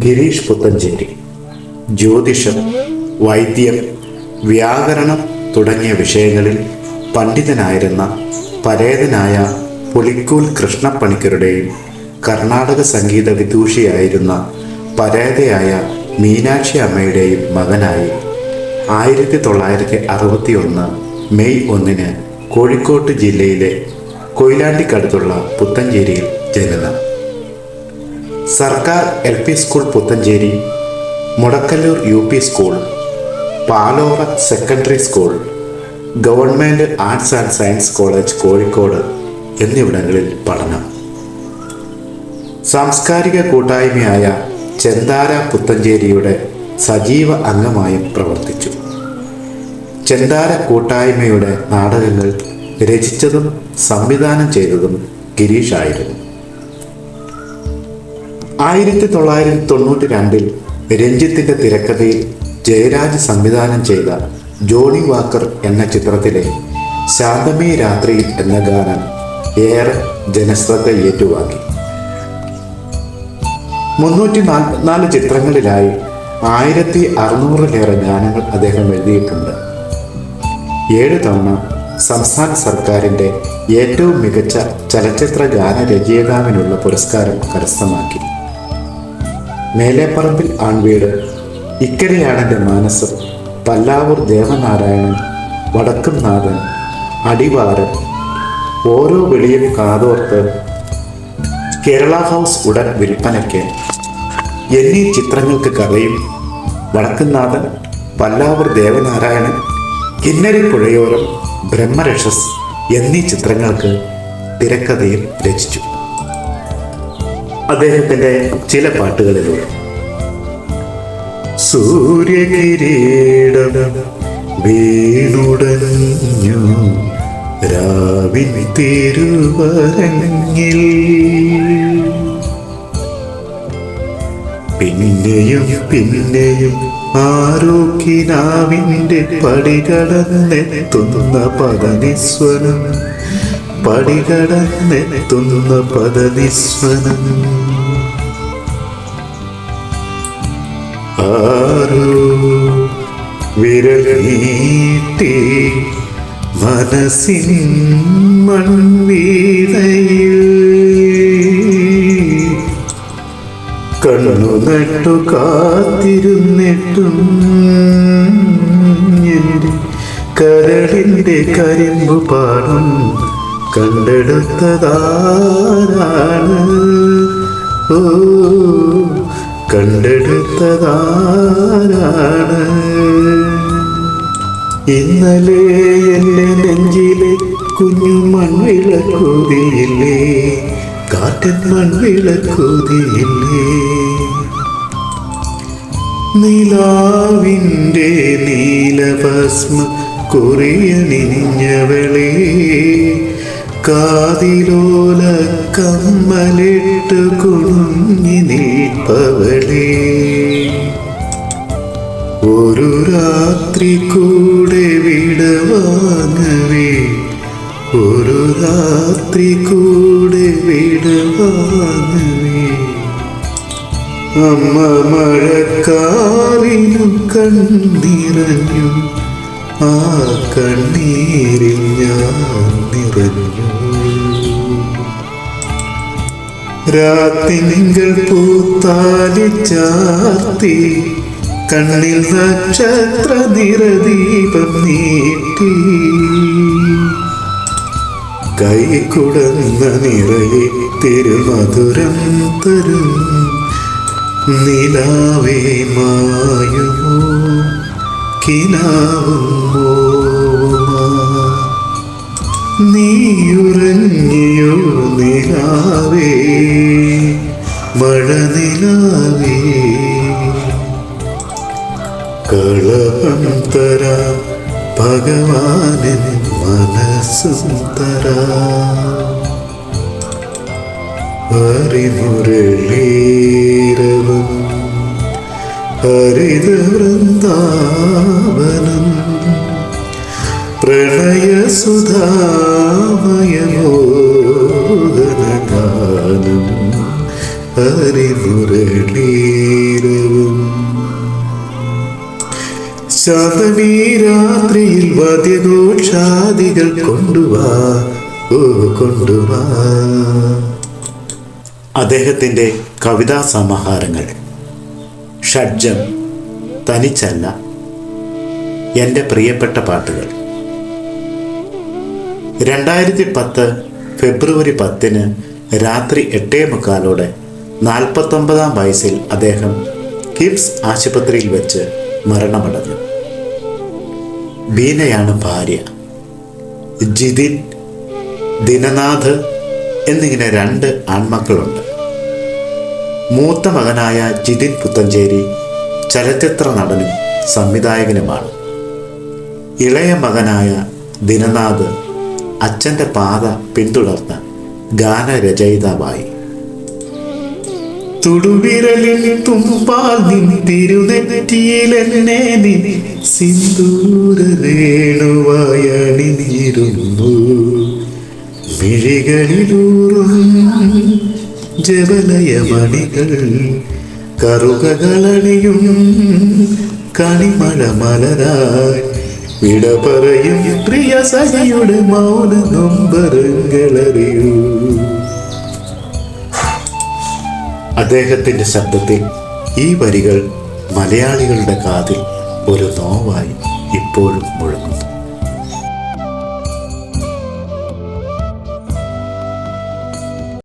ഗിരീഷ് പുത്തഞ്ചേരി ജ്യോതിഷം വൈദ്യം വ്യാകരണം തുടങ്ങിയ വിഷയങ്ങളിൽ പണ്ഡിതനായിരുന്ന പരേതനായ പുലിക്കൂൽ കൃഷ്ണപ്പണിക്കരുടെയും കർണാടക സംഗീത വിദൂഷിയായിരുന്ന പരേതയായ മീനാക്ഷി അമ്മയുടെയും മകനായി ആയിരത്തി തൊള്ളായിരത്തി അറുപത്തി ഒന്ന് മെയ് ഒന്നിന് കോഴിക്കോട് ജില്ലയിലെ കൊയിലാണ്ടിക്കടുത്തുള്ള പുത്തഞ്ചേരിയിൽ ജനനം സർക്കാർ L P school Puthancheri Mudakkallur U P school Palora secondary school government arts and science college Kozhikode എന്നിവിടങ്ങളിൽ പഠനം. സാംസ്കാരിക കൂട്ടായ്മയായ ചെന്താര പുത്തഞ്ചേരിയുടെ സജീവ അംഗമായും പ്രവർത്തിച്ചു. ചെന്താര കൂട്ടായ്മയുടെ നാടകങ്ങൾ രചിച്ചതും സംവിധാനം ചെയ്തതും ഗിരീഷായിരുന്നു. ആയിരത്തി തൊള്ളായിരത്തി തൊണ്ണൂറ്റി രണ്ടിൽ രഞ്ജിത്തിന്റെ തിരക്കഥയിൽ ജയരാജ് സംവിധാനം ചെയ്ത ജോണി വാക്കർ എന്ന ചിത്രത്തിലെ ശാന്തമീ രാത്രി എന്ന ഗാനം ഏറെ ജനശ്രദ്ധ ഏറ്റുവാങ്ങി. മുന്നൂറ്റി നാൽപ്പത്തിനാല് ചിത്രങ്ങളിലായി ആയിരത്തി അറുന്നൂറിലേറെ ഗാനങ്ങൾ അദ്ദേഹം എഴുതിയിട്ടുണ്ട്. ഏഴ് തവണ സംസ്ഥാന സർക്കാരിന്റെ ഏറ്റവും മികച്ച ചലച്ചിത്ര ഗാനരചയിതാവിനുള്ള പുരസ്കാരം കരസ്ഥമാക്കി. മേലേപ്പറമ്പിൽ ആൺവീട് ഇക്കരയാണെന്റെ മാനസം പല്ലാവൂർ ദേവനാരായണൻ വടക്കുംനാഥൻ അടിവാരൻ ഓരോ വെളിയും കാതോർത്ത് കേരള ഹൗസ് ഉടൻ വിൽപ്പനയ്ക്ക്. എന്നീ ചിത്രങ്ങൾക്ക് കഥയും വടക്കുംനാഥൻ പല്ലാവൂർ ദേവനാരായണൻ കിന്നരി പുഴയോരം ബ്രഹ്മരക്ഷസ് എന്നീ ചിത്രങ്ങൾക്ക് തിരക്കഥയും രചിച്ചു. അദ്ദേഹത്തിന്റെ ചില പാട്ടുകളിലൂടെ സൂര്യകിരീടം വീണുടഞ്ഞു രാവിൻ തിരുവരങ്ങിൽ. പിന്നെയും പിന്നെയും ആരോഗ്യനാവിന്റെ പടികടന്നെത്തുന്ന പദനിസ്വനം പടികടന്നെത്തുന്ന പദനിസ്വനം. ആരോ വിരൽ നീട്ടി മനസ്സിൻ മൺവീതയിൽ. കണ്ണു നട്ടു കാത്തിരുന്നിട്ടും എന്റെ കരളിന്റെ കരിമ്പു പാടം കണ്ടെടുത്തതാരാണ്? ഓ കണ്ടെടുത്തതാരാണ്? ഇന്നലെ എന്റെ നെഞ്ചിലെ കുഞ്ഞു മൺവിളക്കൂതിയില്ലേ കാറ്റൻ മൺവിളക്കൂതിയില്ലേ നിലാവിന്റെ നീലഭസ്മ കുറിയണിഞ്ഞവളെ കാതിലോല കമ്മലിട്ട് കുടുങ്ങി നിൽപ്പവളേ. ഒരു രാത്രി കൂടെ വിടവാങ്ങവേ ഒരു രാത്രി കൂടെ വിടവാങ്ങവേ അമ്മ മഴക്കാലിനും കണ്ണിറഞ്ഞു ആ കണ്ണീരിൽ ഞാൻ നിറഞ്ഞു. രാത്രി നിങ്ങൾ പൂത്താലി ചാർത്തി കണ്ണിൽ നക്ഷത്ര നിരദീപം നീട്ടി. കൈ കുടന്ന നിറയെ തിരുമധുരം തരും നിലാവേ മായുമോ? കിനാവും മോമാ നീയുറങ്ങിയോ നിലാവേ? മഴനിലാവേ? കളപം തരാ ഭഗവാനിൻ മനസ്സും തരാ. ഹരിമുരളീരവം ഹരിത പ്രണയസുധാമയമോഹനഗാനം ഹരിമുരളീരവും ശാന്തമീ രാത്രിയിൽ വാദ്യഘോഷാദികൾ കൊണ്ടുവാ ഓ കൊണ്ടുവാ. അദ്ദേഹത്തിന്റെ കവിതാ സമാഹാരങ്ങൾ. ഷഡ്ജം തനിച്ചല്ല എന്റെ പ്രിയപ്പെട്ട പാട്ടുകൾ. രണ്ടായിരത്തി പത്ത് ഫെബ്രുവരി പത്തിന് രാത്രി എട്ടേ മുക്കാലോടെ നാൽപ്പത്തൊമ്പതാം വയസ്സിൽ അദ്ദേഹം കിംസ് ആശുപത്രിയിൽ വെച്ച് മരണമടഞ്ഞു. ബീനയാണ് ഭാര്യ. ജിതിൻ ദിനനാഥ് എന്നിങ്ങനെ രണ്ട് ആൺമക്കളുണ്ട്. മൂത്ത മകനായ ജിതിൻ പുത്തഞ്ചേരി ചലച്ചിത്ര നടനും സംവിധായകനുമാണ്. ഇളയ മകനായ ദിനനാഥ് അച്ഛന്റെ പാത പിന്തുടർന്ന് ഗാനരചയിതാവായി. തുടുവിരലിൽ തുമ്പാൽ നിൻ തിരുനെറ്റിയിലെന്നെ നീ സിന്ദൂര രേണുവായി അണിനിരുന്നു മിഴികളിലൂറും ജബലയമണികൾ കറുകകളണിയും കണിമഴ മലരായി വിട പറയും പ്രിയ സഖിയുടെ മൗന നൊമ്പരങ്ങളറിയൂ. അദ്ദേഹത്തിന്റെ ശബ്ദത്തിൽ ഈ വരികൾ മലയാളികളുടെ കാതിൽ ഒരു നോവായി ഇപ്പോഴും മുഴങ്ങുന്നു.